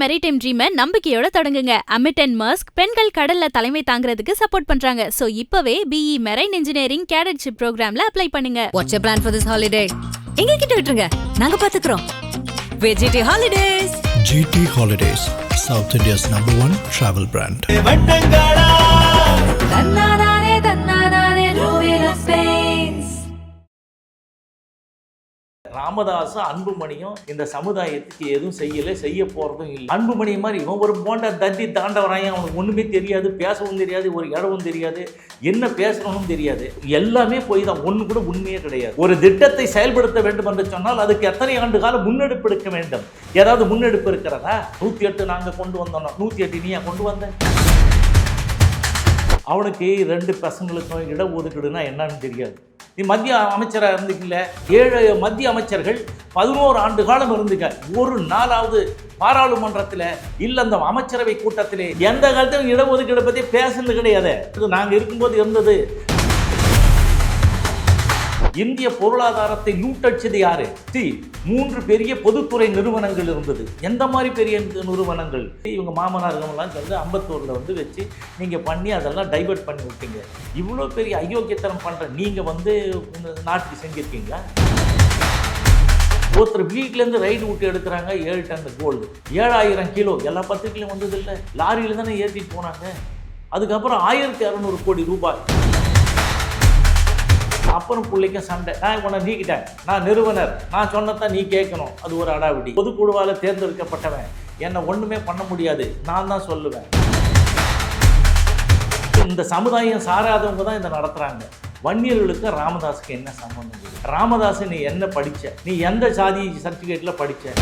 Maritime ட்ரீமை நம்பிக்கையோட தொடங்குங்க. AMET and மர்ஸ்க் பெண்கள் கடல்ல தலைமை தாங்குறதுக்கு சப்போர்ட் பண்றாங்க. சோ இப்பவே பிஇ மெரைன் இன்ஜினியரிங் கேடட்ஷிப் ப்ரோக்ராம்ல அப்ளை பண்ணுங்க. What's your plan for this holiday எங்க கிட்ட விட்டுருங்க. நாங்க பாத்துக்கிறோம். VGT holidays GT Holidays, South India's number one travel brand. ராமதாசும் அன்புமணியும் இந்த சமுதாயத்துக்கு எதுவும் செய்யலை செய்ய போகிறதும் இல்லை. அன்புமணி மாதிரி இவன் ஒரு போண்ட தத்தி தாண்டவராயன் அவனுக்கு ஒன்றுமே தெரியாது பேசவும் தெரியாது ஒரு இடமும் தெரியாது என்ன பேசணும்னு தெரியாது. எல்லாமே போய் தான் ஒன்று கூட உண்மையே கிடையாது. ஒரு திட்டத்தை செயல்படுத்த வேண்டும் என்று சொன்னால் அதுக்கு எத்தனை ஆண்டு காலம் முன்னெடுப்பு எடுக்க வேண்டும்? ஏதாவது முன்னெடுப்பு இருக்கிறதா? நூற்றி எட்டு நாங்கள் கொண்டு வந்தோம்னா நூற்றி எட்டு நீயா கொண்டு வந்தேன் அவனுக்கு ரெண்டு பசங்களுக்கும் இடஒதுக்கீடுனா என்னன்னு தெரியாது. நீ மத்திய அமைச்சராக இருந்துக்கல ஏழு மத்திய அமைச்சர்கள் பதினோரு ஆண்டு காலம் இருந்துக்க. ஒரு நாளாவது பாராளுமன்றத்தில் இல்லை அந்த அமைச்சரவை கூட்டத்திலே எந்த காலத்திலும் இடஒதுக்கீடு பற்றி பேசுனது கிடையாது. இது நாங்கள் இருக்கும்போது இருந்தது. இந்திய பொருளாதாரத்தை லூட்டடிச்சது யாரு? சி மூன்று பெரிய பொதுத்துறை நிறுவனங்கள் இருந்தது. எந்த மாதிரி பெரிய நிறுவனங்கள்? இவங்க மாமனார்கள்லாம் சேர்ந்து அம்பத்தூரில் வந்து வச்சு நீங்கள் பண்ணி அதெல்லாம் டைவர்ட் பண்ணி விட்டீங்க. இவ்வளோ பெரிய அயோக்கியத்தனம் பண்ணுற நீங்கள் வந்து நாட்டுக்கு செஞ்சுருக்கீங்களா? ஒருத்தர் வீட்டிலேருந்து ரைடு விட்டு எடுக்கிறாங்க ஏழு டன் கோல்டு ஏழாயிரம் கிலோ. எல்லா பத்திரிக்கையிலும் வந்தது இல்லை லாரியில் தானே ஏற்றிட்டு போனாங்க. அதுக்கப்புறம் ஆயிரத்தி அறநூறு கோடி ரூபாய். அப்புறம் பிள்ளைக்கும் சண்டை. நான் உன்னை நீக்கிட்டேன். நான் நிறுவனர். நான் சொன்னதான் நீ கேட்கணும். அது ஒரு அடாவிடி. பொதுக்குழுவால் தேர்ந்தெடுக்கப்பட்டவன். என்னை ஒன்றுமே பண்ண முடியாது. நான் தான் சொல்லுவேன். இந்த சமுதாயம் சாராதவங்க தான் இதை நடத்துகிறாங்க வன்னியர்களுக்கு ராமதாஸுக்கு என்ன சம்பந்தம் ராமதாஸ் நீ என்ன படித்த நீ எந்த சாதி சர்டிஃபிகேட்டில் படித்த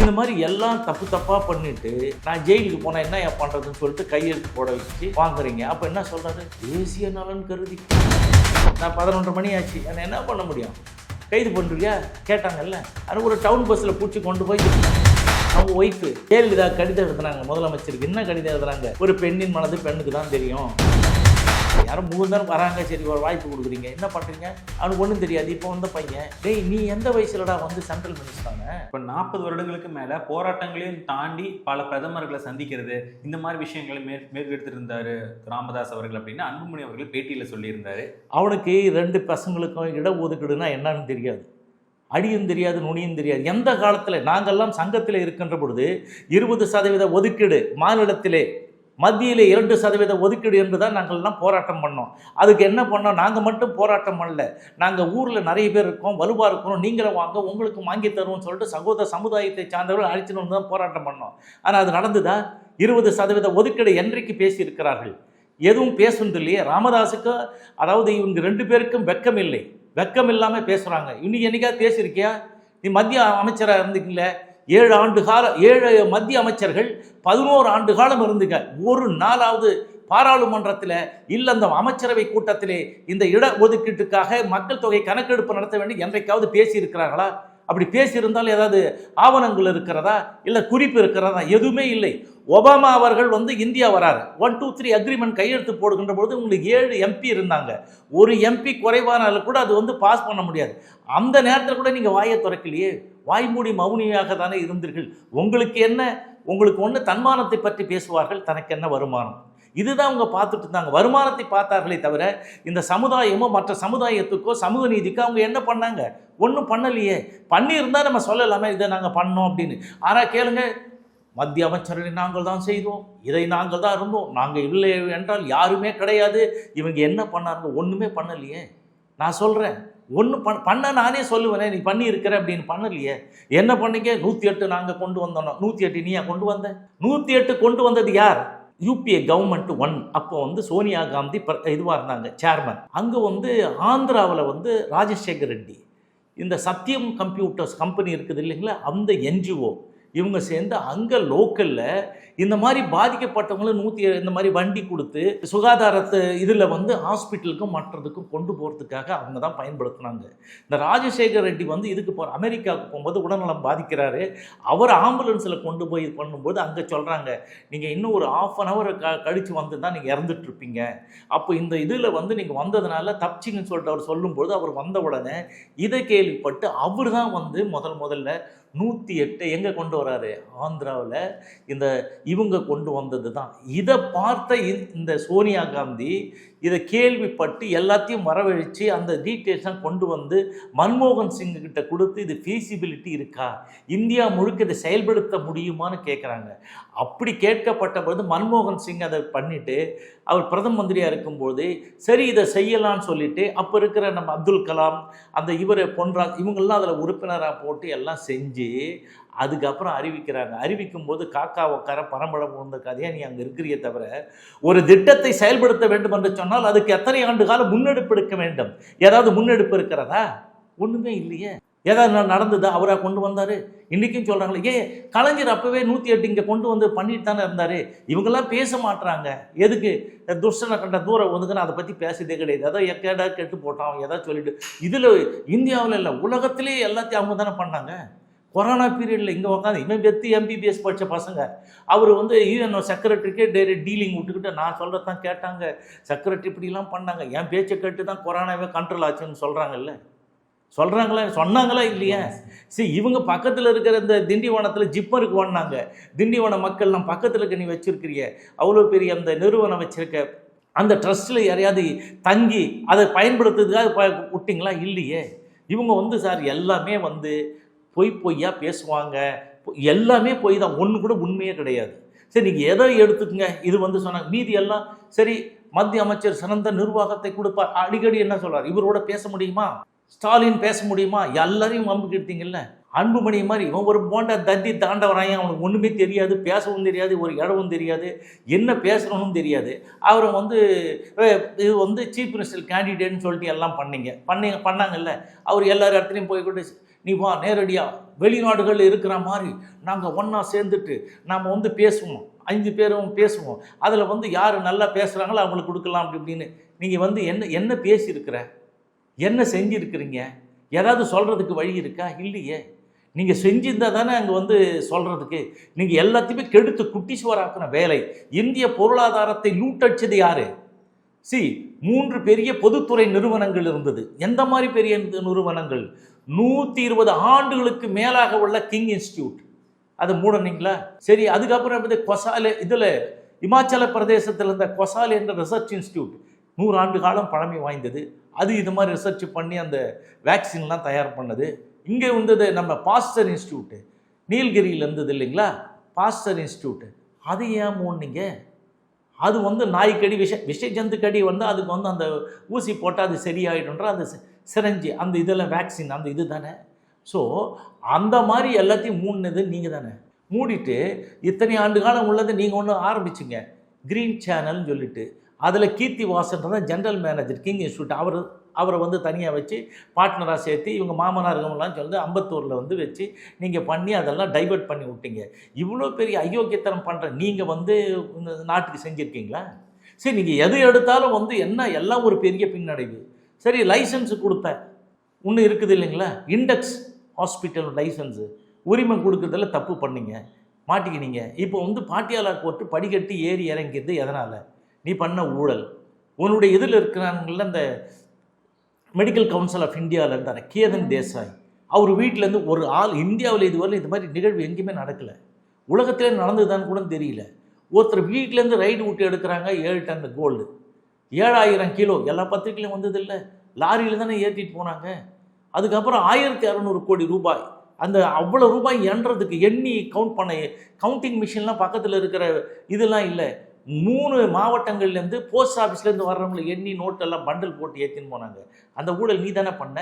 இந்த மாதிரி எல்லாம் தப்பு தப்பாக பண்ணிட்டு நான் ஜெயிலுக்கு போனால் என்ன ஏன் பண்ணுறதுன்னு சொல்லிட்டு கையெழுத்து போட வச்சு வாங்குறீங்க. அப்போ என்ன சொல்கிறாரு தேசிய நலன் கருதி. நான் பதினொன்றரை மணி ஆச்சு. என்னை என்ன பண்ண முடியும்? கைது பண்ணுறியா கேட்டாங்கல்ல. அது ஒரு டவுன் பஸ்ஸில் பிடிச்சி கொண்டு போய் அவங்க ஒய்ஃபு ஜெயலலிதா கடிதம் எழுதுனாங்க. முதலமைச்சருக்கு. என்ன கடிதம் எழுதுனாங்க? ஒரு பெண்ணின் மனது பெண்ணுக்கு தான் தெரியும். யாரும் மூணு நேரம் வராங்க சரி ஒரு வாய்ப்பு கொடுக்குறீங்க. என்ன பண்ணுறீங்க அவனுக்கு ஒன்றும் தெரியாது. இப்போ வந்த பையன். டேய் நீ எந்த வயசுலடா வந்து சென்ட்ரல் மினிஸ்டரான இப்போ நாற்பது வருடங்களுக்கு மேல போராட்டங்களையும் தாண்டி பல பிரதமர்களை சந்திக்கிறது இந்த மாதிரி விஷயங்களை மேற் மேற்கெடுத்துட்டு இருந்தாரு ராமதாஸ் அவர்கள் அப்படின்னு அன்புமணி அவர்கள் பேட்டியில சொல்லியிருந்தாரு. அவனுக்கு ரெண்டு பசங்களுக்கும் இடஒதுக்கீடுனா என்னன்னு தெரியாது. அடியும் தெரியாது நுனியும் தெரியாது. எந்த காலத்தில் நாங்கள்லாம் சங்கத்தில் இருக்கின்ற பொழுது இருபது சதவீத ஒதுக்கீடு மாநிலத்திலே மத்தியில் இரண்டு சதவீத ஒதுக்கீடு என்று தான் நாங்கள்லாம் போராட்டம் பண்ணோம். அதுக்கு என்ன பண்ணோம்? நாங்கள் மட்டும் போராட்டம் பண்ணல. நாங்கள் ஊரில் நிறைய பேர் இருக்கோம் வலுவாக இருக்கிறோம் நீங்களும் வாங்க உங்களுக்கு வாங்கி தருவோம்னு சொல்லிட்டு சகோதர சமுதாயத்தை சார்ந்தவர்கள் அழைச்சிட்டு வந்து தான் போராட்டம் பண்ணோம். ஆனால் அது நடந்துதா? இருபது சதவீத ஒதுக்கீடு என்றைக்கு பேசியிருக்கிறார்கள்? எதுவும் பேசுனது இல்லையே ராமதாஸுக்கு அதாவது இவங்க ரெண்டு பேருக்கும் வெக்கம் இல்லை. வெக்கம் இல்லாமல் பேசுகிறாங்க இன்னைக்கு என்னைக்கா பேசியிருக்கியா? நீ மத்திய அமைச்சராக இருந்தீங்களே ஏழு ஆண்டு கால ஏழு மத்திய அமைச்சர்கள் பதினோரு ஆண்டு காலம் இருந்துங்க ஒரு நாளாவது பாராளுமன்றத்தில் இல்லை அந்த அமைச்சரவை கூட்டத்திலே இந்த இட ஒதுக்கீட்டுக்காக மக்கள் தொகை கணக்கெடுப்பு நடத்த வேண்டி என்றைக்காவது பேசியிருக்கிறார்களா? அப்படி பேசியிருந்தால் ஏதாவது ஆவணங்கள் இருக்கிறதா? இல்லை குறிப்பு இருக்கிறதா? எதுவுமே இல்லை. ஒபாமா அவர்கள் வந்து இந்தியா வராரு. ஒன் டூ த்ரீ அக்ரிமெண்ட் கையெழுத்து போடுகின்ற பொழுது உங்களுக்கு ஏழு எம்பி இருந்தாங்க. ஒரு எம்பி குறைவானாலும் கூட அது வந்து பாஸ் பண்ண முடியாது. அந்த நேரத்தில் கூட நீங்கள் வாயை திறக்கலையே. வாய்மூடி மௌனியாக தானே இருந்தீர்கள். உங்களுக்கு என்ன? உங்களுக்கு ஒன்று தன்மானத்தை பற்றி பேசுவார்கள் தனக்கு என்ன வருமானம்? இதுதான் அவங்க பார்த்துட்டு இருந்தாங்க. வருமானத்தை பார்த்தார்களே தவிர இந்த சமுதாயமோ மற்ற சமுதாயத்துக்கோ சமூக நீதிக்கோ அவங்க என்ன பண்ணாங்க? ஒன்றும் பண்ணலையே. பண்ணியிருந்தா நம்ம சொல்லலாமே இதை நாங்கள் பண்ணோம் அப்படின்னு. ஆனால் கேளுங்க மத்திய அமைச்சர்களை நாங்கள் தான் செய்தோம். இதை நாங்கள் தான் இருந்தோம். நாங்கள் இல்லை என்றால் யாருமே கிடையாது. இவங்க என்ன பண்ணாருங்க? ஒன்றுமே பண்ணலையே. நான் சொல்கிறேன் ஒன்று பண் பண்ண நானே சொல்லுவேனே நீ பண்ணியிருக்கிற அப்படின்னு பண்ணலையே. என்ன பண்ணீங்க நூற்றி எட்டு நாங்கள் கொண்டு வந்தோம். நூற்றி எட்டு நீயா கொண்டு வந்த? நூற்றி எட்டு கொண்டு வந்தது யார்? யூபிஏ கவர்மெண்ட் ஒன் அப்போ வந்து சோனியா காந்தி இதுவாக இருந்தாங்க சேர்மன் அங்கே வந்து ஆந்திராவில் வந்து ராஜசேகர் ரெட்டி. இந்த சத்தியம் கம்ப்யூட்டர்ஸ் கம்பெனி இருக்குது இல்லைங்களா? அந்த என்ஜிஓ இவங்க சேர்ந்து அங்கே லோக்கலில் இந்த மாதிரி பாதிக்கப்பட்டவங்களும் நூற்றி இந்த மாதிரி வண்டி கொடுத்து சுகாதாரத்து இதில் வந்து ஹாஸ்பிட்டலுக்கும் மற்றதுக்கும் கொண்டு போகிறதுக்காக அவங்க தான் பயன்படுத்தினாங்க. இந்த ராஜசேகர் ரெட்டி வந்து இதுக்கு போகிற அமெரிக்காவுக்கு போகும்போது உடல்நலம் பாதிக்கிறாரு. அவர் ஆம்புலன்ஸில் கொண்டு போய் இது பண்ணும்போது அங்கே சொல்கிறாங்க நீங்கள் இன்னும் ஒரு ஆஃப் அன் ஹவர் க கழித்து வந்து தான் நீங்கள் இறந்துட்டுருப்பீங்க அப்போ இந்த இதில் வந்து நீங்கள் வந்ததுனால தப்பிச்சிங்கன்னு சொல்லிட்டு அவர் சொல்லும்போது அவர் வந்த உடனே இதை கேள்விப்பட்டு அவர் தான் வந்து முதல் முதல்ல நூற்றி எட்டு எங்கே கொண்டு வராரு? ஆந்திராவில். இந்த இவங்க கொண்டு வந்தது தான் இதை பார்த்த இந்த சோனியா காந்தி இதை கேள்விப்பட்டு எல்லாத்தையும் வரவழைச்சு அந்த டீட்டெயில்ஸ்லாம் கொண்டு வந்து மன்மோகன் சிங் கிட்ட கொடுத்து இது ஃபீசிபிலிட்டி இருக்கா? இந்தியா முழுக்க இதை செயல்படுத்த முடியுமான்னு கேட்குறாங்க அப்படி கேட்கப்பட்ட பொழுது மன்மோகன் சிங் அதை பண்ணிவிட்டு அவர் பிரதம மந்திரியாக இருக்கும்போது சரி இதை செய்யலாம்னு சொல்லிட்டு அப்போ இருக்கிற நம்ம அப்துல் கலாம் அந்த இவர் பொன்ராஜ் இவங்கெல்லாம் அதில் உறுப்பினராக போட்டு எல்லாம் செஞ்சு அதுக்கப்புறம் அறிவிக்கிறாங்க. அறிவிக்கும் போது காக்கா உட்கார பரம்பரை போன்ற கதையாக நீ அங்கே இருக்கிறியே தவிர ஒரு திட்டத்தை செயல்படுத்த வேண்டும் என்று சொன்னால் அதுக்கு எத்தனை ஆண்டு காலம் முன்னெடுப்பு எடுக்க வேண்டும்? ஏதாவது முன்னெடுப்பு இருக்கிறதா? ஒன்றுமே இல்லையே. ஏதாவது நடந்ததா? அவராக கொண்டு வந்தார்? இன்றைக்கும் சொல்கிறாங்களே ஏன் கலைஞர் அப்போவே நூற்றி எட்டு இங்கே கொண்டு வந்து பண்ணிட்டு தானே இருந்தார். இவங்கெல்லாம் பேச மாட்டுறாங்க எதுக்கு? துஷ்டனை கண்ட தூரம் ஒதுக்குன்னு அதை பற்றி பேசுறதே கிடையாது. ஏதோ எக்கேடா கெட்டு போட்டான் ஏதாவது சொல்லிட்டு. இதில் இந்தியாவில் இல்லை உலகத்திலே எல்லாத்தையும் அவங்க தானே பண்ணாங்க. கொரோனா பீரியடில் இங்கே உட்காந்து இவன் பெத்து எம்பிபிஎஸ் படித்த பசங்க. அவர் வந்து யூஎன்ஓ செக்ரட்டரிக்கே டெய்லி டீலிங் விட்டுக்கிட்டு நான் சொல்கிறது தான் கேட்டாங்க. செக்ரட்டரி இப்படிலாம் பண்ணாங்க. என் பேச்சை கேட்டு தான் கொரோனாவே கண்ட்ரோல் ஆச்சுன்னு சொல்கிறாங்கல்ல சொல்கிறாங்களா சொன்னாங்களா இல்லையா? சரி இவங்க பக்கத்தில் இருக்கிற இந்த திண்டிவனத்தில் ஜிப்பருக்கு ஓடினாங்க. திண்டிவன மக்கள்லாம் பக்கத்தில் இருக்க நீ வச்சுருக்கிறிய. அவ்வளோ பெரிய அந்த நிறுவனம் வச்சுருக்க. அந்த ட்ரஸ்ட்டில் யாரையாவது தங்கி அதை பயன்படுத்துறதுக்காக விட்டிங்களா இல்லையே? இவங்க வந்து சார் எல்லாமே வந்து பொய் பொய்யா பேசுவாங்க. பொ- எல்லாமே பொய் தான். ஒன்று கூட உண்மையே கிடையாது. சரி நீங்கள் எதை எடுத்துக்கங்க? இது வந்து சொன்னாங்க. மீதி எல்லாம் சரி மத்திய அமைச்சர் சிறந்த நிர்வாகத்தை கொடுப்பார். அடிக்கடி என்ன சொல்கிறார் இவரோட பேச முடியுமா? ஸ்டாலின் பேச முடியுமா? எல்லாரையும் வம்புக்கு எடுத்தீங்கல்ல? அன்புமணி மாதிரி இவன் ஒரு போண்டா தத்தி தாண்டவராயன் அவனுக்கு ஒன்றுமே தெரியாது. பேசவும் தெரியாது. ஒரு இடவும் தெரியாது. என்ன பேசணும்னு தெரியாது. அவரை வந்து இது வந்து சீஃப் மினிஸ்டர் கேண்டிடேட்னு சொல்லிட்டு எல்லாம் பண்ணீங்க. பண்ணீங்க பண்ணாங்கல்ல. அவர் எல்லார் இடத்துலையும் போய் கூட நீ வா நேரடியாக வெளிநாடுகளில் இருக்கிற மாதிரி நாங்கள் ஒன்றா சேர்ந்துட்டு நாம் வந்து பேசுவோம். அஞ்சு பேரும் பேசுவோம். அதில் வந்து யார் நல்லா பேசுகிறாங்களோ அவங்களுக்கு கொடுக்கலாம் அப்படி இப்படின்னு நீங்கள் வந்து என்ன என்ன பேசியிருக்கிற? என்ன செஞ்சுருக்கிறீங்க? ஏதாவது சொல்கிறதுக்கு வழி இருக்கா? இல்லையே. நீங்கள் செஞ்சிருந்தா தானே அங்கே வந்து சொல்கிறதுக்கு நீங்கள் எல்லாத்தையுமே கெடுத்து குட்டிசுவராக்கின வேலை. இந்திய பொருளாதாரத்தை லூட்டடிச்சது யார்? சி மூன்று பெரிய பொதுத்துறை நிறுவனங்கள் இருந்தது. எந்த மாதிரி பெரிய நிறுவனங்கள்? நூற்றி இருபது ஆண்டுகளுக்கு மேலாக உள்ள கிங் இன்ஸ்டியூட் அதை மூடனீங்களா? சரி அதுக்கப்புறம் வந்து கொசாலே இதில் இமாச்சல பிரதேசத்தில் இருந்த கொசாலே என்ற ரிசர்ச் இன்ஸ்டியூட் நூறு ஆண்டு காலம் பழமை வாய்ந்தது. அது இது மாதிரி ரிசர்ச் பண்ணி அந்த வேக்சின்லாம் தயார் பண்ணது. இங்கே வந்தது நம்ம பாஸ்டர் இன்ஸ்டியூட்டு நீலகிரியில் இருந்தது இல்லைங்களா? பாஸ்டர் இன்ஸ்டியூட்டு அது ஏன் மூடினீங்க? அது வந்து நாய்க்கடி விஷ விஷ ஜந்துக்கடி வந்து அதுக்கு வந்து அந்த ஊசி போட்டால் அது சரியாயிடும்ன்ற அந்த சிரஞ்சி அந்த இதில் வேக்சின் அந்த இது தானே? ஸோ அந்த மாதிரி எல்லாத்தையும் மூடினது நீங்கள் தானே? மூடிட்டு இத்தனை ஆண்டு காலம் உள்ளது நீங்கள் ஒன்று ஆரம்பிச்சிங்க. க்ரீன் சேனல்னு சொல்லிட்டு. அதில் கீர்த்தி வாசன்றதான் ஜென்ரல் மேனேஜர் கிங் இன்ஸ்டியூட் அவர் அவரை வந்து தனியாக வச்சு பார்ட்னராக சேர்த்து இவங்க மாமனார்கள்லாம் சொல்லி அம்பத்தூரில் வந்து வச்சு நீங்கள் பண்ணி அதெல்லாம் டைவர்ட் பண்ணி விட்டீங்க. இவ்வளோ பெரிய அயோக்கியத்தனம் பண்ணுற நீங்கள் வந்து நாட்டுக்கு செஞ்சுருக்கீங்களா? சரி நீங்கள் எது எடுத்தாலும் வந்து என்ன எல்லாம் ஒரு பெரிய பின்னடைவு. சரி லைசன்ஸ் கொடுத்தேன் ஒன்று இருக்குது இல்லைங்களா? இண்டெக்ஸ் ஹாஸ்பிட்டல் லைசன்ஸு உரிமம் கொடுக்கறதுல தப்பு பண்ணீங்க. மாட்டிக்கினீங்க. இப்போ வந்து பாட்டியாலா கோர்ட்டு படிக்கட்டு ஏறி இறங்கிறது எதனால்? நீ பண்ண ஊழல். உன்னுடைய இதில் இருக்கிறாங்கள அந்த மெடிக்கல் கவுன்சில் ஆஃப் இந்தியாவில் இருந்தார் கேதன் தேசாய். அவர் வீட்டிலேருந்து ஒரு ஆள் இந்தியாவில் இதுவரை இது மாதிரி நிகழ்வு எங்கேயுமே நடக்கலை. உலகத்திலே நடந்ததுதான்னு கூட தெரியல. ஒருத்தர் வீட்டிலேருந்து ரைடு விட்டு எடுக்கிறாங்க ஏழு டன் கோல்டு ஏழாயிரம் கிலோ. எல்லா பத்திரிகையிலும் வந்தது இல்லை லாரியில் தானே ஏற்றிட்டு போனாங்க. அதுக்கப்புறம் ஆயிரத்தி அறநூறு கோடி ரூபாய். அந்த அவ்வளோ ரூபாய் எண்ணுறதுக்கு எண்ணி கவுண்ட் பண்ண கவுண்டிங் மிஷின்லாம் பக்கத்தில் இருக்கிற இதெல்லாம் இல்லை. மூணு மாவட்டங்கள்லேருந்து போஸ்ட் ஆஃபீஸ்லேருந்து வர்றவங்களை எண்ணி நோட்டெல்லாம் பண்டில் போட்டு ஏற்றின்னு போனாங்க. அந்த ஊழல் நீ தானே பண்ண?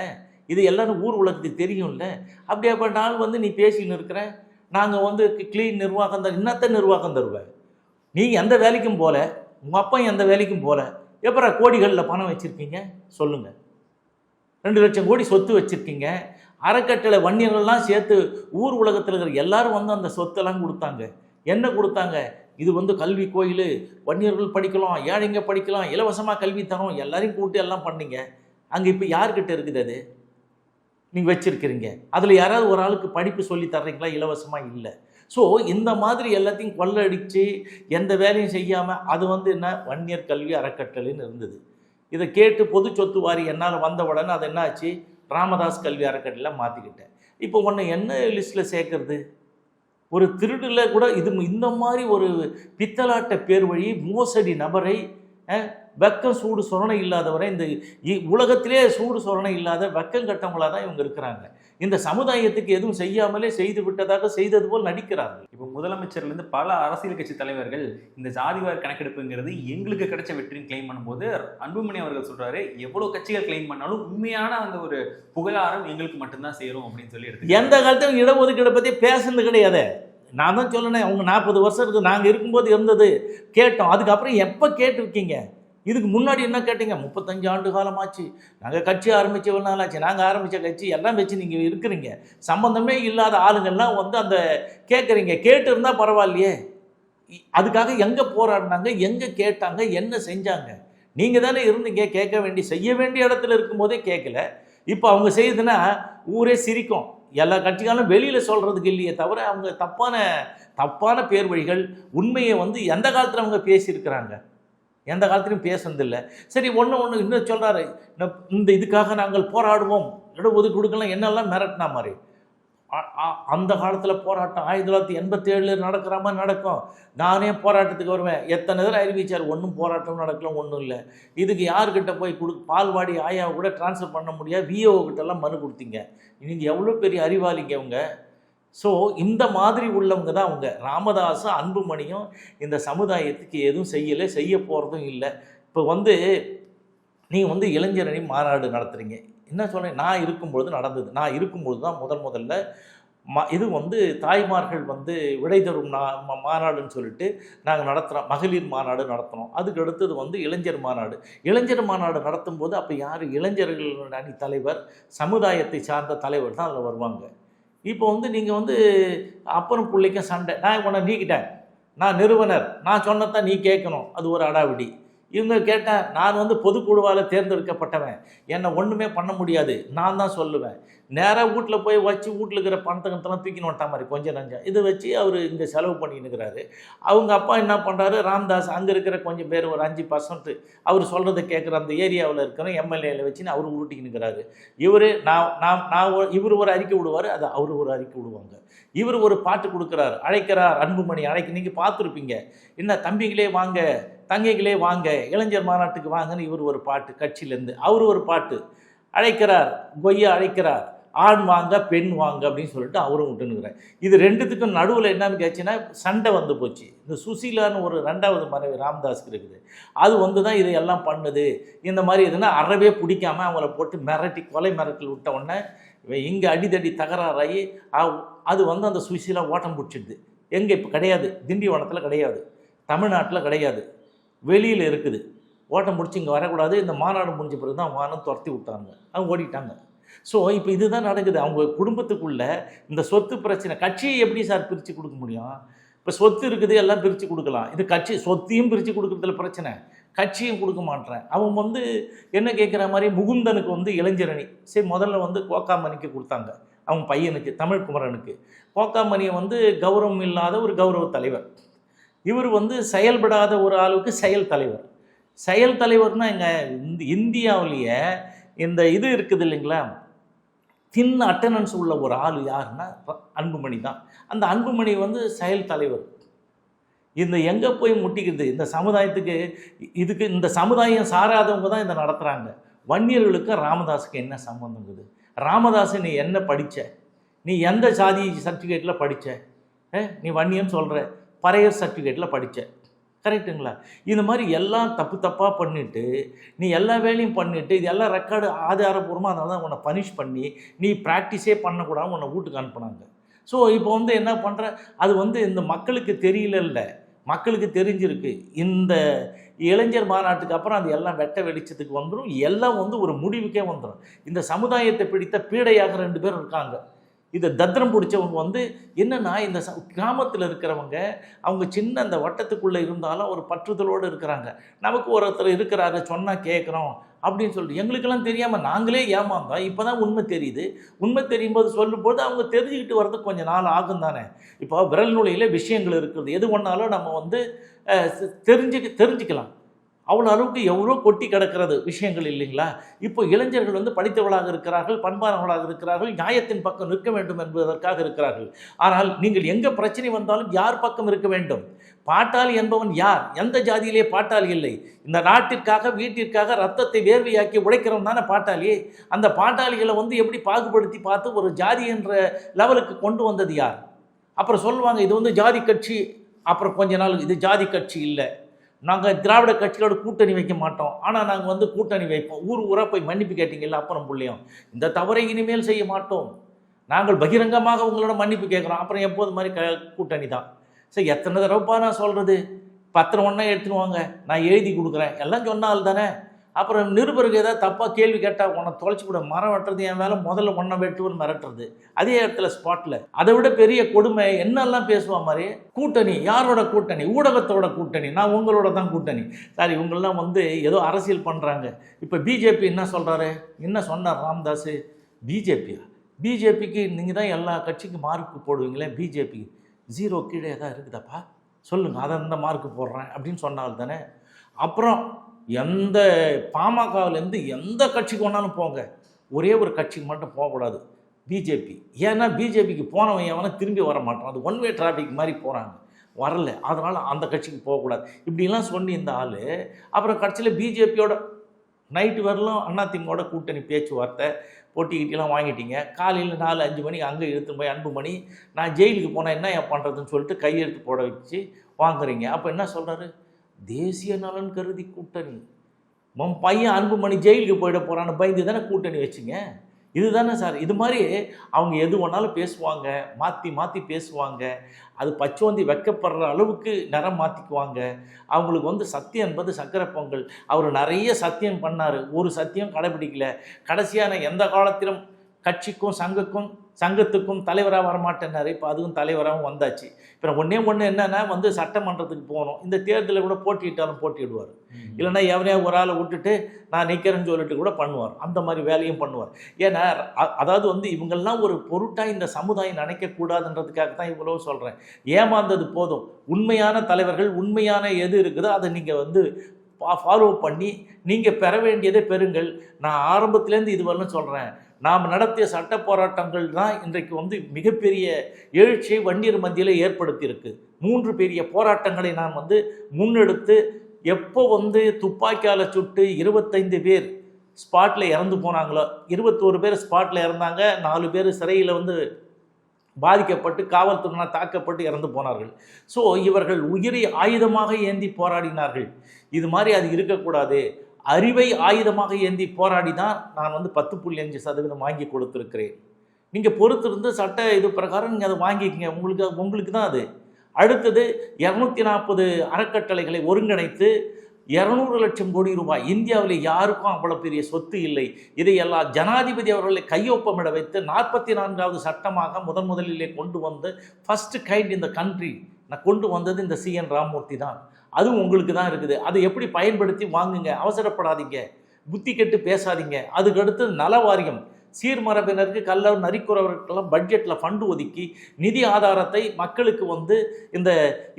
இது எல்லாரும் ஊர் உலகத்துக்கு தெரியும்ல. அப்படியாப்பட்ட நாள் வந்து நீ பேசின்னு இருக்கிற நாங்கள் வந்து க்ளீன் நிர்வாகம் தரு இன்னத்த நிர்வாகம் தருவேன் நீ எந்த வேலைக்கும் போகல உங்கள் அப்பா எந்த வேலைக்கும் போகல எப்பரா கோடிகளில் பணம் வச்சுருக்கீங்க? சொல்லுங்கள் ரெண்டு லட்சம் கோடி சொத்து வச்சுருக்கீங்க. அறக்கட்டளை வன்னியர்கள்லாம் சேர்த்து ஊர் உலகத்தில் இருக்கிற எல்லாரும் வந்து அந்த சொத்தெல்லாம் கொடுத்தாங்க. என்ன கொடுத்தாங்க? இது வந்து கல்வி கோயில். வன்னியர்கள் படிக்கலாம் ஏழைங்க படிக்கலாம் இலவசமாக கல்வி தரோம். எல்லாரையும் கூப்பிட்டு எல்லாம் பண்ணீங்க. அங்கே இப்போ யார்கிட்ட இருக்குது அது? நீங்கள் வச்சுருக்கிறீங்க. அதில் யாராவது ஒரு ஆளுக்கு படிப்பு சொல்லி தர்றீங்களா? இலவசமாக இல்லை. ஸோ இந்த மாதிரி எல்லாத்தையும் கொள்ளடிச்சு எந்த வேலையும் செய்யாமல் அது வந்து என்ன? வன்னியர் கல்வி அறக்கட்டளைன்னு இருந்தது. இதை கேட்டு பொது சொத்து வாரி என்னால் வந்த உடனே அது என்ன ஆச்சு ராமதாஸ் கல்வி அறக்கட்டளையில் மாற்றிக்கிட்டேன் இப்போ உன்னை என்ன லிஸ்ட்டில் சேர்க்கறது? ஒரு திருடில் கூட இது இந்த மாதிரி ஒரு பித்தலாட்ட பேர் வழி மோசடி நபரை வெக்கம் சூடு சொரணை இல்லாதவரை இந்த இ- உலகத்திலே சூடு சொரணை இல்லாத வெக்கம் கட்டவங்களாக தான் இவங்க இருக்கிறாங்க. இந்த சமுதாயத்துக்கு எதுவும் செய்யாமலே செய்து விட்டதாக செய்தது போல் நடிக்கிறார்கள். இப்போ முதலமைச்சர்ல இருந்து பல அரசியல் கட்சி தலைவர்கள் இந்த ஜாதிவார் கணக்கெடுப்புங்கிறது எங்களுக்கு கிடைச்ச வெற்றின்னு கிளைம் பண்ணும்போது அன்புமணி அவர்கள் சொல்றாரு எவ்வளவு கட்சிகள் கிளைம் பண்ணாலும் உண்மையான அந்த ஒரு புகழாரம் எங்களுக்கு மட்டும்தான் சேரும் அப்படின்னு சொல்லி எடுத்து எந்த காலத்திலும் இடஒதுக்கீடை பற்றி பேசுனது கிடையாது. நான் தான் சொல்லணேன் அவங்க நாற்பது வருஷம் இருக்குது நாங்கள் இருக்கும்போது இருந்தது கேட்டோம். அதுக்கப்புறம் எப்போ கேட்டிருக்கீங்க? இதுக்கு முன்னாடி என்ன கேட்டீங்க? முப்பத்தஞ்சு ஆண்டு காலமாச்சு. நாங்கள் கட்சி ஆரம்பித்த ஒரு நாள் ஆச்சு நாங்கள் ஆரம்பித்த கட்சி எல்லாம் வச்சு நீங்கள் இருக்கிறீங்க. சம்பந்தமே இல்லாத ஆளுங்கள்லாம் வந்து அந்த கேட்குறீங்க கேட்டு இருந்தால் பரவாயில்லையே. இ- அதுக்காக எங்கே போராடினாங்க? எங்கே கேட்டாங்க? என்ன செஞ்சாங்க? நீங்கள் தானே இருந்தீங்க. கேட்க வேண்டி செய்ய வேண்டிய இடத்துல இருக்கும்போதே கேட்கல இப்போ அவங்க செய்யுதுன்னா ஊரே சிரிக்கும். எல்லா கட்சிகளும் வெளியில் சொல்கிறதுக்கு இல்லையே தவிர அவங்க தப்பான தப்பான பேர் வழிகள் உண்மையை வந்து எந்த காலத்தில் அவங்க பேசியிருக்கிறாங்க? எந்த காலத்திலையும் பேசுனதில்லை. சரி ஒன்று ஒன்று இன்னும் சொல்கிறாரு இந்த இதுக்காக நாங்கள் போராடுவோம். இடஒதுக்கீடு கொடுக்கலாம் என்னெல்லாம் மிரட்டினா மாதிரி. அந்த காலத்தில் போராட்டம் ஆயிரத்தி தொள்ளாயிரத்தி எண்பத்தி ஏழில் நடக்கிற மாதிரி நடக்கும். நானே போராட்டத்துக்கு வருவேன். எத்தனை தடவை அறிவிச்சார் ஒன்றும் போராட்டம் நடக்கல ஒன்றும் இல்லை. இதுக்கு யார்கிட்ட போய் கொடு பால்வாடி ஆயாவை கூட ட்ரான்ஸ்ஃபர் பண்ண முடியாது. விஓ கிட்டலாம் மனு கொடுத்தீங்க. நீங்கள் எவ்வளோ பெரிய அறிவாளிங்க அவங்க ஸோ இந்த மாதிரி உள்ளவங்க தான் அவங்க. ராமதாஸும் அன்புமணியும் இந்த சமுதாயத்துக்கு எதுவும் செய்யலை செய்ய போகிறதும் இல்லை. இப்போ வந்து நீங்கள் வந்து இளைஞரணி மாநாடு நடத்துகிறீங்க என்ன சொல்றேன் நான் இருக்கும்பொழுது நடந்தது. நான் இருக்கும்பொழுது தான் முதல் முதல்ல ம இது வந்து தாய்மார்கள் வந்து விடை தரும் நா மா- மாநாடுன்னு சொல்லிட்டு நாங்கள் நடத்துகிறோம் மகளிர் மாநாடு நடத்தினோம். அதுக்கு அடுத்தது வந்து இளைஞர் மாநாடு. இளைஞர் மாநாடு நடத்தும் போது அப்போ யார்? இளைஞர்கள் அணி தலைவர் சமுதாயத்தை சார்ந்த தலைவர் தான் அதில் வருவாங்க. இப்போ வந்து நீங்கள் வந்து அப்பனும் பிள்ளைக்கும் சண்டை. நான் உன்னை நீக்கிட்டேன். நான் நிறுவனர். நான் சொன்னதான் நீ கேட்கணும். அது ஒரு அடாவடி. இவங்க கேட்டேன் நான் வந்து பொதுக்குழுவால் தேர்ந்தெடுக்கப்பட்டவன். என்னை ஒன்றுமே பண்ண முடியாது. நான் தான் சொல்லுவேன். நேராக வீட்டில் போய் வச்சு வீட்டில் இருக்கிற பணத்தை கணத்தெல்லாம் தூக்கின்னு வந்துட்டா மாதிரி கொஞ்சம் நஞ்சம். இதை வச்சு அவர் இங்கே செலவு பண்ணின்னு இருக்கிறாரு. அவங்க அப்பா என்ன பண்ணுறாரு ராம்தாஸ் அங்கே இருக்கிற கொஞ்சம் பேர் ஒரு அஞ்சு பர்சன்ட் அவர் சொல்கிறத கேட்குற அந்த ஏரியாவில் இருக்கிற எம்எல்ஏல வச்சுன்னு அவர் உருட்டிக்கின்னு இருக்கிறாரு. இவர் நான் நான் நான் ஒரு- இவர் ஒரு அறிக்கை விடுவார் அது அவர் ஒரு அறிக்கை விடுவாங்க. இவர் ஒரு பாட்டு கொடுக்குறாரு. அழைக்கிறார் அன்புமணி அழைக்க நீங்கள் பார்த்துருப்பீங்க. என்ன தம்பிகளே வாங்க. தங்கைகளே வாங்க இளைஞர் மாநாட்டுக்கு வாங்கன்னு இவர் ஒரு பாட்டு கட்சியிலேருந்து. அவர் ஒரு பாட்டு. அழைக்கிறார் கொய்யா அழைக்கிறார். ஆண் வாங்க பெண் வாங்க அப்படின்னு சொல்லிட்டு அவரும் விட்டுனுக்குறார் இது ரெண்டுத்துக்கும் நடுவில் என்னன்னு கேச்சுன்னா சண்டை வந்து போச்சு. இந்த சுசீலான்னு ஒரு ரெண்டாவது மனைவி ராம்தாஸ்க்கு இருக்குது. அது வந்து தான் இது எல்லாம் பண்ணுது. இந்த மாதிரி எதுனா அறவே பிடிக்காம அவங்கள போட்டு மிரட்டி கொலை மிரட்டல் விட்ட உடனே இவன் இங்கே அடிதடி தகராறாகி அது வந்து அந்த சுசீலா ஓட்டம் பிடிச்சிடுது. எங்கே? இப்போ கிடையாது. திண்டிவனத்தில் கிடையாது. தமிழ்நாட்டில் கிடையாது. வெளியில் இருக்குது. ஓட்டம் முடிச்சு இங்கே வரக்கூடாது. இந்த மாநாடு முடிஞ்ச பிறகு தான் வானம் துரத்தி விட்டாங்க. அவங்க ஓடிட்டாங்க. ஸோ இப்போ இதுதான் நடக்குது. அவங்க குடும்பத்துக்குள்ள இந்த சொத்து பிரச்சனை கட்சியை எப்படி சார் பிரித்து கொடுக்க முடியும்? இப்போ சொத்து இருக்குது எல்லாம் பிரித்து கொடுக்கலாம். இது கட்சி சொத்தையும் பிரித்து கொடுக்குறதுல பிரச்சனை. கட்சியும் கொடுக்க மாட்டேறேன் அவன் வந்து என்ன கேட்குற மாதிரி முகுந்தனுக்கு வந்து இளைஞரணி. சரி முதல்ல வந்து கோக்காமணிக்கு கொடுத்தாங்க. அவன் பையனுக்கு தமிழ்குமரனுக்கு. கோக்காமணியை வந்து கௌரவம் இல்லாத ஒரு கௌரவ தலைவர். இவர் வந்து செயல்படாத ஒரு ஆளுக்கு செயல் தலைவர். செயல் தலைவர்னால் எங்கள் இந்த இந்தியாவிலேயே இந்த இது இருக்குது இல்லைங்களா? தின் அட்டண்டன்ஸ் உள்ள ஒரு ஆள் யாருன்னா அன்புமணி தான். அந்த அன்புமணி வந்து செயல் தலைவர். இந்த எங்கே போய் முட்டிக்கிறது? இந்த சமுதாயத்துக்கு இதுக்கு இந்த சமுதாயம் சாராதவங்க தான் இதை நடத்துகிறாங்க வன்னியர்களுக்கு ராமதாஸுக்கு என்ன சம்பந்தங்குது ராமதாஸ் நீ என்ன படித்த நீ எந்த சாதி சர்டிஃபிகேட்டில் படிச்ச? நீ வன்னியன்னு சொல்கிற பழைய சர்டிஃபிகேட்டில் படித்தேன் கரெக்ட்டுங்களா? இந்த மாதிரி எல்லாம் தப்பு தப்பாக பண்ணிவிட்டு நீ எல்லா வேலையும் பண்ணிவிட்டு இது எல்லாம் ரெக்கார்டு ஆதாரபூர்வமாக அதனால தான் உன்னை பனிஷ் பண்ணி நீ ப்ராக்டிஸே பண்ணக்கூடாது உன்னை வீட்டுக்கு அனுப்புனாங்க. ஸோ இப்போ வந்து என்ன பண்ணுற அது வந்து இந்த மக்களுக்கு தெரியலல்ல. மக்களுக்கு தெரிஞ்சிருக்கு. இந்த இளைஞர் மாநாட்டுக்கு அப்புறம் அது எல்லாம் வெட்ட வெளிச்சத்துக்கு வந்துடும் எல்லாம் வந்து ஒரு முடிவுக்கே வந்துடும் இந்த சமுதாயத்தை பிடித்த பீடையாக ரெண்டு பேர் இருக்காங்க. இதை தத்திரம் பிடிச்சவங்க வந்து என்னென்னா இந்த ச கிராமத்தில் இருக்கிறவங்க அவங்க சின்ன அந்த வட்டத்துக்குள்ளே இருந்தாலும் ஒரு பற்றுதலோடு இருக்கிறாங்க. நமக்கு ஒருத்தர் இருக்கிறாரு சொன்னால் கேட்குறோம் அப்படின்னு சொல்லிட்டு எங்களுக்கெல்லாம் தெரியாமல் நாங்களே ஏமாந்தோம். இப்போ தான் உண்மை தெரியுது. உண்மை தெரியும் போது சொல்லும்போது அவங்க தெரிஞ்சுக்கிட்டு வர்றதுக்கு கொஞ்சம் நாள் ஆகும் தானே. இப்போ விரல் நுழையில் விஷயங்கள் இருக்கிறது எது ஒன்றாலும் நம்ம வந்து அஹ், தெரிஞ்சுக்க தெரிஞ்சுக்கலாம். அவ்வளோ அளவுக்கு எவ்வளோ கொட்டி கிடக்கிறது விஷயங்கள் இல்லைங்களா? இப்போ இளைஞர்கள் வந்து படித்தவர்களாக இருக்கிறார்கள் பண்பானவர்களாக இருக்கிறார்கள் நியாயத்தின் பக்கம் நிற்க வேண்டும் என்பதற்காக இருக்கிறார்கள். ஆனால் நீங்கள் எங்கே பிரச்சனை வந்தாலும் யார் பக்கம் இருக்க வேண்டும்? பாட்டாளி என்பவன் யார்? எந்த ஜாதியிலே பாட்டாளி இல்லை? இந்த நாட்டிற்காக வீட்டிற்காக ரத்தத்தை வேர்வையாக்கி உழைக்கிறவன் தானே பாட்டாளி? அந்த பாட்டாளிகளை வந்து எப்படி பாகுபடுத்தி பார்த்து ஒரு ஜாதி என்ற லெவலுக்கு கொண்டு வந்தது யார்? அப்புறம் சொல்லுவாங்க இது வந்து ஜாதி கட்சி. அப்புறம் கொஞ்ச நாள் இது ஜாதி கட்சி இல்லை. நாங்கள் திராவிட கட்சிகளோட கூட்டணி வைக்க மாட்டோம். ஆனால் நாங்கள் வந்து கூட்டணி வைப்போம். ஊர் ஊராக போய் மன்னிப்பு கேட்டீங்கல்ல அப்புறம் பிள்ளையும். இந்த தவறை இனிமேல் செய்ய மாட்டோம். நாங்கள் பகிரங்கமாக உங்களோட மன்னிப்பு கேட்குறோம். அப்புறம் எப்போது மாதிரி க கூட்டணி தான். சரி எத்தனை தடவைப்பா நான் சொல்கிறது பத்திரம் ஒன்றா எடுத்துன்னு வாங்க. நான் எழுதி கொடுக்குறேன். எல்லாம் சொன்னால் தானே அப்புறம் நிருபருக்கு ஏதாவது தப்பாக கேள்வி கேட்டால் உன்னை தொலைச்சி விட மரம் வெட்டுறது என் வேலை முதல்ல ஒன்றை வெட்டுவன்னு மிரட்டுறது. அதே இடத்துல ஸ்பாட்டில் அதை விட பெரிய கொடுமை என்னெல்லாம் பேசுவா மாதிரி கூட்டணி யாரோட கூட்டணி? ஊடகத்தோட கூட்டணி நான் உங்களோட தான் கூட்டணி. சார் இவங்கெல்லாம் வந்து ஏதோ அரசியல் பண்ணுறாங்க இப்போ பிஜேபி என்ன சொல்கிறாரு என்ன சொன்னார் ராம்தாஸ் பிஜேபியா பிஜேபிக்கு நீங்கள் தான் எல்லா கட்சிக்கும் மார்க் போடுவீங்களே பிஜேபி ஜீரோ கீழே ஏதாவது இருக்குதாப்பா? சொல்லுங்கள் அதை இந்த மார்க் போடுறேன் அப்படின்னு சொன்னால் தானே. அப்புறம் எந்த பாமகவிலேருந்து எந்த கட்சிக்கு வேணாலும் போங்க. ஒரே ஒரு கட்சிக்கு மட்டும் போகக்கூடாது. பிஜேபி. ஏன்னா பிஜேபிக்கு போனவன் எவனா திரும்பி வர மாட்டான். அது ஒன் வே டிராஃபிக் மாதிரி போகிறாங்க வரல. அதனால் அந்த கட்சிக்கு போகக்கூடாது. இப்படிலாம் சொல்லி இந்த ஆள் அப்புறம் கட்சியில் பிஜேபியோட நைட்டு வரலும் அதிமுகவோட கூட்டணி பேச்சுவார்த்தை போட்டிக்கிட்டலாம் வாங்கிட்டீங்க. காலையில் நாலு அஞ்சு மணிக்கு அங்கே எடுத்துன்னு போய் அன்புமணி நான் ஜெயிலுக்கு போனால் என்ன ஏன் பண்ணுறதுன்னு சொல்லிட்டு கையெழுத்து போட வச்சு வாங்குறீங்க. அப்போ என்ன சொல்கிறாரு தேசிய நலன் கருதி கூட்டணி. உன் பையன் அன்புமணி ஜெயிலுக்கு போயிட போகிறான்னு பயந்து தானே கூட்டணி வச்சுங்க? இதுதானே சார் இது மாதிரி அவங்க எது வேணாலும் பேசுவாங்க மாற்றி மாற்றி பேசுவாங்க. அது பச்சோந்தி வெக்கப்படுற அளவுக்கு நிறம் மாற்றிக்குவாங்க அவங்களுக்கு வந்து சத்தியம் என்பது சக்கரை பொங்கல். அவர் நிறைய சத்தியம் பண்ணார். ஒரு சத்தியம் கடைபிடிக்கல. கடைசியான எந்த காலத்திலும் கட்சிக்கும் சங்கக்கும் சங்கத்துக்கும் தலைவராக வரமாட்டேன்னாரு. இப்போ அதுவும் தலைவராகவும் வந்தாச்சு. இப்போ ஒன்றே ஒன்று என்னென்னா வந்து சட்டமன்றத்துக்கு போகணும். இந்த தேர்தலில் கூட போட்டியிட்டாலும் போட்டியிடுவார். இல்லைன்னா எவனையா ஒரு ஆளை விட்டுட்டு நான் நிற்கிறேன்னு சொல்லிட்டு கூட பண்ணுவார். அந்த மாதிரி வேலையும் பண்ணுவார். ஏன்னா அதாவது வந்து இவங்கெல்லாம் ஒரு பொருட்டாக இந்த சமுதாயம் நினைக்கக்கூடாதுன்றதுக்காக தான் இவ்வளோ சொல்கிறேன் ஏமாந்தது போதும். உண்மையான தலைவர்கள் உண்மையான எது இருக்குதோ அதை நீங்கள் வந்து ஃபாலோ பண்ணி நீங்கள் பெற வேண்டியதை பெறுங்கள். நான் ஆரம்பத்துலேருந்து இதுவரையும் சொல்கிறேன் நாம் நடத்திய சட்ட போராட்டங்கள் தான் இன்றைக்கு வந்து மிகப்பெரிய எழுச்சியை வன்னியர் மத்தியில் ஏற்படுத்தியிருக்கு. மூன்று பெரிய போராட்டங்களை நான் வந்து முன்னெடுத்து எப்போ வந்து துப்பாக்கியால் சுட்டு இருபத்தைந்து பேர் ஸ்பாட்டில் இறந்து போனாங்களோ இருபத்தோரு பேர் ஸ்பாட்டில் இறந்தாங்க நாலு பேர் சிறையில் வந்து பாதிக்கப்பட்டு காவல்துறையினர் தாக்கப்பட்டு இறந்து போனார்கள். ஸோ இவர்கள் உயிரை ஆயுதமாக ஏந்தி போராடினார்கள். இது மாதிரி அது இருக்கக்கூடாது. அறிவை ஆயுதமாக ஏந்தி போராடி தான் நான் வந்து பத்து புள்ளி அஞ்சு சதவீதம் வாங்கி கொடுத்துருக்கிறேன். நீங்கள் பொறுத்திருந்து சட்ட இது பிரகாரம் நீங்கள் அதை வாங்கிக்கங்க. உங்களுக்கு உங்களுக்கு தான் அது. அடுத்தது இரநூத்தி நாற்பது அறக்கட்டளைகளை ஒருங்கிணைத்து இரநூறு லட்சம் கோடி ரூபாய். இந்தியாவில் யாருக்கும் அவ்வளோ பெரிய சொத்து இல்லை. இதையெல்லாம் ஜனாதிபதி அவர்களை கையொப்பமிட வைத்து நாற்பத்தி நான்காவது சட்டமாக முதன் முதலிலே கொண்டு வந்து ஃபஸ்ட்டு கைண்ட் இந்த கண்ட்ரி நான் கொண்டு வந்தது இந்த சிஎன் ராமூர்த்தி தான். அதுவும் உங்களுக்கு தான் இருக்குது. அதை எப்படி பயன்படுத்தி வாங்குங்க? அவசரப்படாதீங்க. புத்தி கெட்டு பேசாதீங்க. அதுக்கடுத்து நல வாரியம் சீர்மரபினருக்கு கல்ல நரிக்குறவர்களுக்கெல்லாம் பட்ஜெட்டில் ஃபண்டு ஒதுக்கி நிதி ஆதாரத்தை மக்களுக்கு வந்து இந்த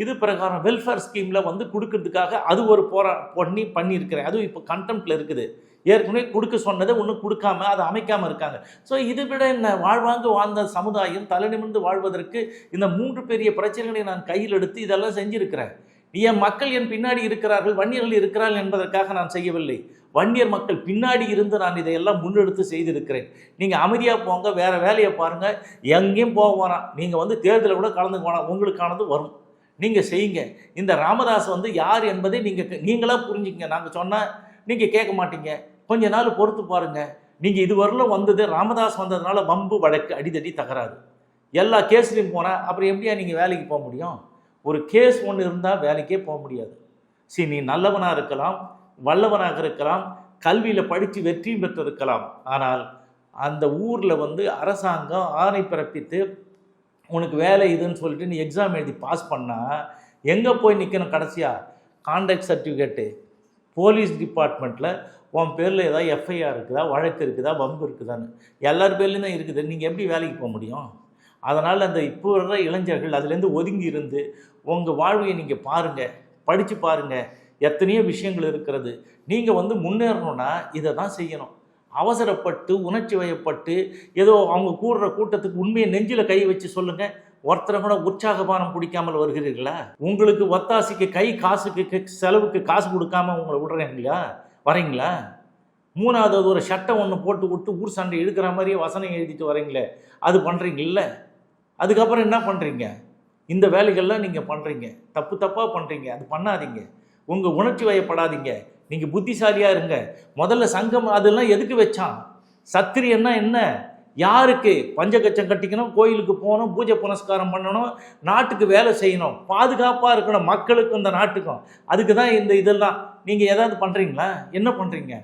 இது பிரகாரம் வெல்ஃபேர் ஸ்கீமில் வந்து கொடுக்கறதுக்காக அது ஒரு போரா பண்ணி பண்ணியிருக்கிறேன். அதுவும் இப்போ கண்டெம்ட்டில் இருக்குது. ஏற்கனவே கொடுக்க சொன்னதை ஒன்றும் கொடுக்காம அதை அமைக்காமல் இருக்காங்க. ஸோ இதை விட என்ன? வாழ்வாங்கு வாழ்ந்த சமுதாயம் தலைநிமிர்ந்து வாழ்வதற்கு இந்த மூன்று பெரிய பிரச்சனைகளை நான் கையில் எடுத்து இதெல்லாம் செஞ்சுருக்கிறேன். என் மக்கள் என் பின்னாடி இருக்கிறார்கள் வன்னியர்கள் இருக்கிறார்கள் என்பதற்காக நான் செய்யவில்லை. வன்னியர் மக்கள் பின்னாடி இருந்து நான் இதையெல்லாம் முன்னெடுத்து செய்திருக்கிறேன். நீங்கள் அமைதியாக போங்க வேறு வேலையை பாருங்கள் எங்கேயும் போக வேணாம். நீங்கள் வந்து தேர்தலில் கூட கலந்து வேணாம் உங்களுக்கானது வரும். நீங்கள் செய்யுங்க. இந்த ராமதாஸ் வந்து யார் என்பதை நீங்கள் நீங்களாக புரிஞ்சுக்கங்க. நாங்கள் சொன்னால் நீங்கள் கேட்க மாட்டீங்க. கொஞ்ச நாள் பொறுத்து பாருங்கள் நீங்கள் இதுவரையிலும் வந்தது ராமதாஸ் வந்ததுனால வம்பு வழக்கு அடிதடி தகராறு. எல்லா கேஸ்லையும் போனால் அப்புறம் எப்படியா நீங்கள் வேலைக்கு போக முடியும்? ஒரு கேஸ் ஒன்று இருந்தால் வேலைக்கே போக முடியாது. சரி நீ நல்லவனாக இருக்கலாம். வல்லவனாக இருக்கலாம் கல்வியில் படித்து வெற்றியும் பெற்றிருக்கலாம். ஆனால் அந்த ஊரில் வந்து அரசாங்கம் ஆணை பிறப்பித்து உனக்கு வேலை இதுன்னு சொல்லிட்டு நீ எக்ஸாம் எழுதி பாஸ் பண்ணால் எங்கே போய் நிற்கணும் கடைசியாக கான்டாக்ட் சர்டிஃபிகேட்டு போலீஸ் டிபார்ட்மெண்ட்டில் உன் பேரில் ஏதாவது எஃப்ஐஆர் இருக்குதா? வழக்கு இருக்குதா? வம்பு இருக்குதான்னு. எல்லார் பேர்லேயும் தான் இருக்குது. நீங்கள் எப்படி வேலைக்கு போக முடியும்? அதனால் அந்த இப்போ வர்ற இளைஞர்கள் அதுலேருந்து ஒதுங்கி இருந்து உங்கள் வாழ்வையை நீங்கள் பாருங்கள் படித்து பாருங்கள் எத்தனையோ விஷயங்கள் இருக்கிறது. நீங்கள் வந்து முன்னேறணும்னா இதை தான் செய்யணும். அவசரப்பட்டு உணர்ச்சி வயப்பட்டு ஏதோ அவங்க கூடுற கூட்டத்துக்கு உண்மையை நெஞ்சில் கை வச்சு சொல்லுங்கள் ஒருத்தரை கூட உற்சாகபானம் பிடிக்காமல் வருகிறீர்களா? உங்களுக்கு ஒத்தாசிக்கு கை காசுக்கு க- செலவுக்கு காசு கொடுக்காம உங்களை விடுறீங்களா வரீங்களா? மூணாவது ஒரு சட்டை ஒன்று போட்டு விட்டு ஊர் சண்டை எடுக்கிற மாதிரியே வசனம் எழுதிட்டு வரீங்களே அது பண்ணுறீங்கல்ல அதுக்கப்புறம் என்ன பண்ணுறீங்க இந்த வேலைகள்லாம் நீங்கள் பண்ணுறீங்க தப்பு தப்பாக பண்ணுறீங்க அது பண்ணாதீங்க. உங்கள் உணர்ச்சி வயப்படாதீங்க. நீங்கள் புத்திசாலியாக இருங்க. முதல்ல சங்கம் அதெல்லாம் எதுக்கு வச்சான்? சத்திரியன்னா என்ன? யாருக்கு பஞ்சகச்சம் கட்டிக்கணும் கோயிலுக்கு போகணும் பூஜை புனஸ்காரம் பண்ணணும் நாட்டுக்கு வேலை செய்யணும். பாதுகாப்பாக இருக்கணும் மக்களுக்கும் இந்த நாட்டுக்கும். அதுக்கு தான் இந்த இதெல்லாம். நீங்கள் ஏதாவது பண்ணுறீங்களா என்ன பண்ணுறீங்க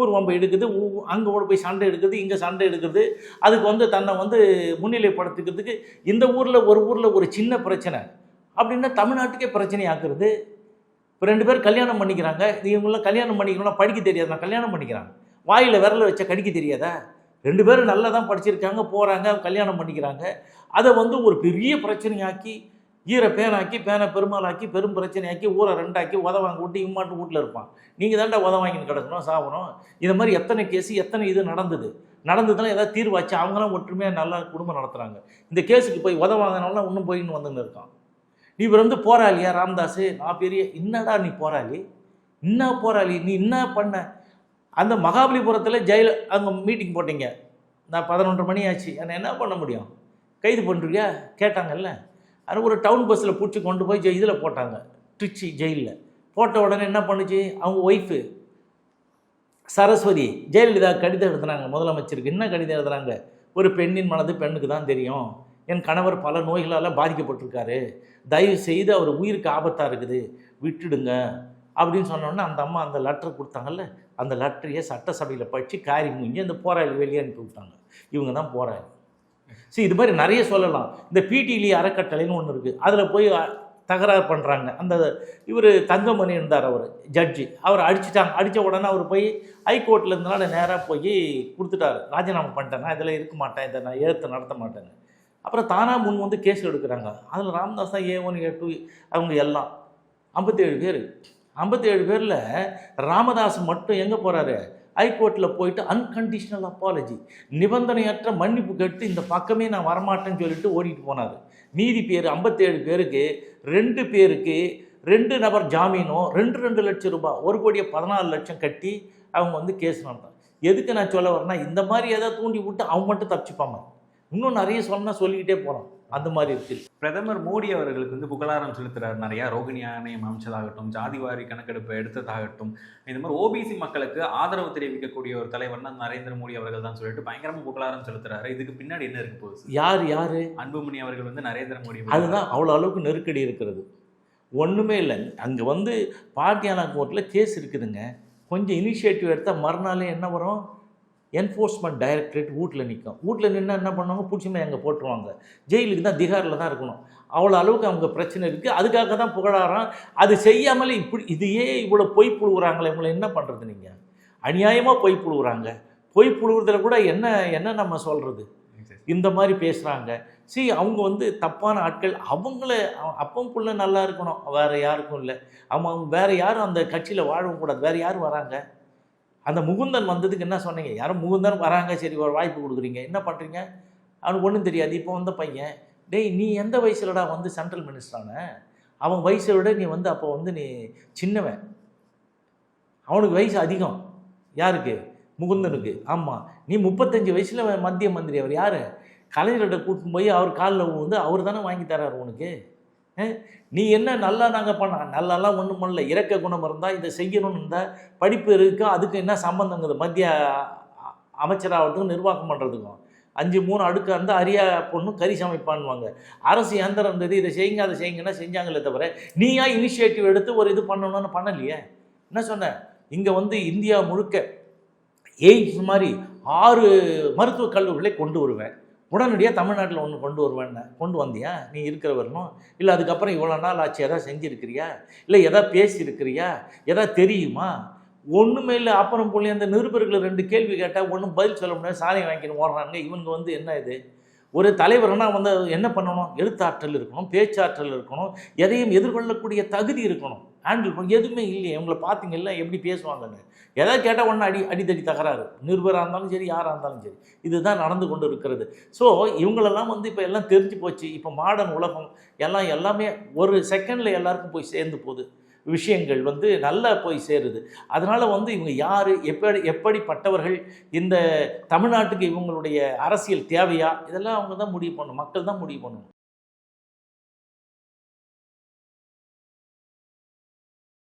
ஊர் வம்பு எடுக்குது அங்கே கூட போய் சண்டை எடுக்குது இங்கே சண்டை எடுக்குது. அதுக்கு வந்து தன்னை வந்து முன்னிலைப்படுத்திக்கிறதுக்கு இந்த ஊரில் ஒரு ஊரில் ஒரு சின்ன பிரச்சனை. அப்படின்னா தமிழ்நாட்டுக்கே பிரச்சனை ஆக்குறது இப்போ ரெண்டு பேர் கல்யாணம் பண்ணிக்கிறாங்க. இவங்களாம் கல்யாணம் பண்ணிக்கணும்னா படிக்க தெரியாது நான் கல்யாணம் பண்ணிக்கிறாங்க. வாயில் விரல வச்சா கடிக்க தெரியாதா? ரெண்டு பேரும் நல்லா தான் படிச்சிருக்காங்க போகிறாங்க கல்யாணம் பண்ணிக்கிறாங்க. அதை வந்து ஒரு பெரிய பிரச்சனையாக்கி ஈர பேனாக்கி பேனை பெருமாளாக்கி பெரும் பிரச்சனையாக்கி ஊரை ரெண்டாக்கி உத வாங்க விட்டு இம்மாட்டு வீட்டில் இருப்பான். நீங்கள் தாண்டா உத வாங்கின்னு கிடக்கணும் சாப்பிடணும் இந்த மாதிரி எத்தனை கேஸ் எத்தனை இது நடந்தது? நடந்ததுன்னா ஏதாவது தீர்வாச்சு. அவங்களாம் ஒற்றுமையாக நல்லா குடும்பம் நடத்துகிறாங்க இந்த கேஸுக்கு போய் உத வாங்கினாலும் இன்னும் போயின்னு வந்துன்னு இருக்கான். நீ இவர் வந்து போராளியா ராமதாஸ் நான் பெரிய என்னடா நீ போராளி? என்ன போராளி? நீ என்ன பண்ண? அந்த மகாபலிபுரத்தில் ஜெயில் அங்கே மீட்டிங் போட்டீங்க. நான் பதினொன்றரை மணி ஆச்சு. என்னை என்ன பண்ண முடியும்? கைது பண்ணுறியா கேட்டாங்கல்ல. அது ஒரு டவுன் பஸ்ஸில் பிடிச்சி கொண்டு போய் ஜெய் இதில் போட்டாங்க. ட்ரிச்சி ஜெயிலில் போட்ட உடனே என்ன பண்ணுச்சு? அவங்க ஒய்ஃபு சரஸ்வதி ஜெயலலிதா கடிதம் எழுதுனாங்க. முதலமைச்சருக்கு என்ன கடிதம் எழுதுனாங்க? ஒரு பெண்ணின் மனது பெண்ணுக்கு தான் தெரியும். என் கணவர் பல நோய்களால் பாதிக்கப்பட்டிருக்காரு. தயவு செய்து அவர் உயிருக்கு ஆபத்தாக இருக்குது. விட்டுடுங்க. அப்படின்னு சொன்னோன்னே அந்த அம்மா அந்த லெட்டர் கொடுத்தாங்கல்ல அந்த லெட்டரையே சட்டசபையில் படித்து காரி முடிஞ்சு அந்த போராளி வெளியே அனுப்பி விட்டாங்க. இவங்க தான் போராளி. சரி இது மாதிரி நிறைய சொல்லலாம். இந்த பிடிலி அறக்கட்டளைன்னு ஒன்று இருக்குது அதில் போய் தகராறு பண்ணுறாங்க அந்த இவர் தங்கமணி இருந்தார் அவர் ஜட்ஜி அவர் அடிச்சிட்டாங்க. அடித்த உடனே அவர் போய் ஹைகோர்ட்டில் இருந்தனால நேராக போய் கொடுத்துட்டார். ராஜினாமா பண்ணிட்டேன்? நான் இதில் இருக்க மாட்டேன். இதை நான் எழுத்து நடத்த மாட்டேன்னு. அப்புறம் தானாக முன் வந்து கேஸ் எடுக்கிறாங்க. அதில் ராமதாஸ் தான் ஏ ஒன் ஏ டூ அவங்க எல்லாம். ஐம்பத்தேழு பேர். ஐம்பத்தேழு பேரில் ராமதாஸ் மட்டும் எங்கே போகிறாரு ஹைகோர்ட்டில் போயிட்டு அன்கண்டிஷனல் அப்பாலஜி நிபந்தனையற்ற மன்னிப்பு கேட்டு இந்த பக்கமே நான் வரமாட்டேன்னு சொல்லிட்டு ஓடிட்டு போனார். மீதி பேர் ஐம்பத்தேழு பேருக்கு ரெண்டு பேருக்கு ரெண்டு நபர் ஜாமீனும் ரெண்டு ரெண்டு லட்சம் ரூபாய் ஒரு கோடியே பதினாலு லட்சம் கட்டி அவங்க வந்து கேஸ் நடந்தாங்க. எதுக்கு நான் சொல்ல வரேன்னா இந்த மாதிரி எதாவது தூண்டி விட்டு அவங்க மட்டும் தப்பிச்சுப்பாங்க. இன்னும் நிறைய சொன்னால் சொல்லிக்கிட்டே போகலாம் அந்த மாதிரி இருக்குது பிரதமர் மோடி அவர்களுக்கு வந்து புகழாரம் செலுத்துறாரு நிறைய. ரோகிணி ஆணையம் அமைச்சதாகட்டும் ஜாதிவாரி கணக்கெடுப்பு எடுத்ததாகட்டும் இந்த மாதிரி ஓபிசி மக்களுக்கு ஆதரவு தெரிவிக்கக்கூடிய ஒரு தலைவர்னா நரேந்திர மோடி அவர்கள் தான் சொல்லிட்டு பயங்கரமா புகழாரம் செலுத்துறாரு. இதுக்கு பின்னாடி என்ன இருக்கு போகுது? யார் யார்? அன்புமணி அவர்கள் வந்து நரேந்திர மோடி அதுதான் அவ்வளோ அளவுக்கு நெருக்கடி இருக்கிறது. ஒன்றுமே இல்லை. அங்கே வந்து பாட்டியானா கோர்ட்டில் கேஸ் இருக்குதுங்க. கொஞ்சம் இனிஷியேட்டிவ் எடுத்தால் மறுநாளே என்ன வரும்? என்ஃபோர்ஸ்மெண்ட் டைரக்டரேட் வீட்டில் நிற்கும் வீட்டில் நின்று என்ன பண்ணுவாங்க? பிடிச்சிமே அங்கே போட்டுருவாங்க. ஜெயிலுக்கு தான் திகாரில் தான் இருக்கணும். அவ்வளோ அளவுக்கு அவங்க பிரச்சனை இருக்குது அதுக்காக தான் புகழாரம். அது செய்யாமலே இப்படி இதையே இவ்வளோ பொய் புழுகுறாங்களே இவங்களை என்ன பண்ணுறது நீங்கள் அநியாயமாக பொய் புழுகுறாங்க பொய் புழுகுறதுல கூட என்ன என்ன நம்ம சொல்கிறது இந்த மாதிரி பேசுகிறாங்க சரி அவங்க வந்து தப்பான ஆட்கள். அவங்கள அப்பவும் புள்ள நல்லா இருக்கணும். வேறு யாருக்கும் இல்லை. அவங்க அவங்க வேறு யாரும் அந்த கட்சியில் வாழவும் கூடாது. வேறு யாரும் வராங்க? அந்த முகுந்தன் வந்ததுக்கு என்ன சொன்னீங்க? யாரும் முகுந்தன் வராங்க சரி ஒரு வாய்ப்பு கொடுக்குறீங்க. என்ன பண்ணுறீங்க அவனுக்கு ஒன்றும் தெரியாது. இப்போ வந்த பையன் டேய் நீ எந்த வயசுலடா வந்து சென்ட்ரல் மினிஸ்டரான அவன் வயசை விட நீ வந்து அப்போ வந்து நீ சின்னவன். அவனுக்கு வயசு அதிகம். யாருக்கு? முகுந்தனுக்கு. ஆமாம் நீ முப்பத்தஞ்சு வயசில் மத்திய மந்திரி அவர் யார்? கலைஞர்கிட்ட கூட்டின்னு போய் அவர் காலில் விழுந்து அவர் தானே வாங்கி தரார் உனக்கு? நீ என்ன நல்லா நாங்கள் பண்ண? நல்லாலாம் ஒன்றும் பண்ணல. இறக்க குணம் இருந்தால் இதை செய்யணும்னு இருந்தால் படிப்பு இருக்கு அதுக்கு என்ன சம்பந்தங்கிறது மத்திய அமைச்சராகிறதுக்கும் நிர்வாகம் பண்ணுறதுக்கும் அஞ்சு மூணு அடுக்காக இருந்தால் அரியா பொண்ணும் கறி சமைப்பான்வாங்க அரசு எந்திரம் இருந்தது இதை செய்யுங்க அதை செய்யுங்கன்னா செஞ்சாங்களே தவிர நீயா இனிஷியேட்டிவ் எடுத்து ஒரு இது பண்ணணும்னு பண்ணலையே? என்ன சொன்ன? இங்கே வந்து இந்தியா முழுக்க எய்ம்ஸ் மாதிரி ஆறு மருத்துவக் கல்லூரிகளை கொண்டு வருவேன். உடனடியாக தமிழ்நாட்டில் ஒன்று கொண்டு வருவேன்னு. கொண்டு வந்தியா? நீ இருக்கிற வரணும். இல்லை அதுக்கப்புறம் இவ்வளோ நாள் ஆச்சு எதாவது செஞ்சுருக்கிறியா? இல்லை எதாவது பேசியிருக்கிறியா? எதாவது தெரியுமா? ஒன்றுமே இல்லை. அப்புறம் போலி அந்த நிருபர்களை ரெண்டு கேள்வி கேட்டால் ஒன்றும் பதில் சொல்ல முடியாது. சாலையை வாங்கின்னு ஓடுறாங்க இவங்க வந்து என்ன இது? ஒரு தலைவர்னா வந்து என்ன பண்ணணும்? எழுத்தாற்றல் இருக்கணும் பேச்சாற்றல் இருக்கணும் எதையும் எதிர்கொள்ளக்கூடிய தகுதி இருக்கணும். ஹேண்டில் பண்ண எதுவுமே இல்லையே. இவங்களை பார்த்தீங்கல்ல எப்படி பேசுவாங்கன்னு. எதாவது கேட்டால் ஒன்று அடி அடித்தடி தகராறு. நிருபராக இருந்தாலும் சரி யாராக இருந்தாலும் சரி. இதுதான் நடந்து கொண்டு இருக்கிறது. ஸோ இவங்களெல்லாம் வந்து இப்போ எல்லாம் தெரிஞ்சு போச்சு. இப்போ மாடர்ன் உலகம் எல்லாம் எல்லாமே ஒரு செகண்டில் எல்லாருக்கும் போய் சேர்ந்து போகுது. விஷயங்கள் வந்து நல்லா போய் சேருது. அதனால் வந்து இவங்க யார் எப்படி எப்படிப்பட்டவர்கள் இந்த தமிழ்நாட்டுக்கு இவங்களுடைய அரசியல் தேவையா? இதெல்லாம் அவங்க தான் முடிவு பண்ணணும். மக்கள் தான் முடிவு பண்ணணும்.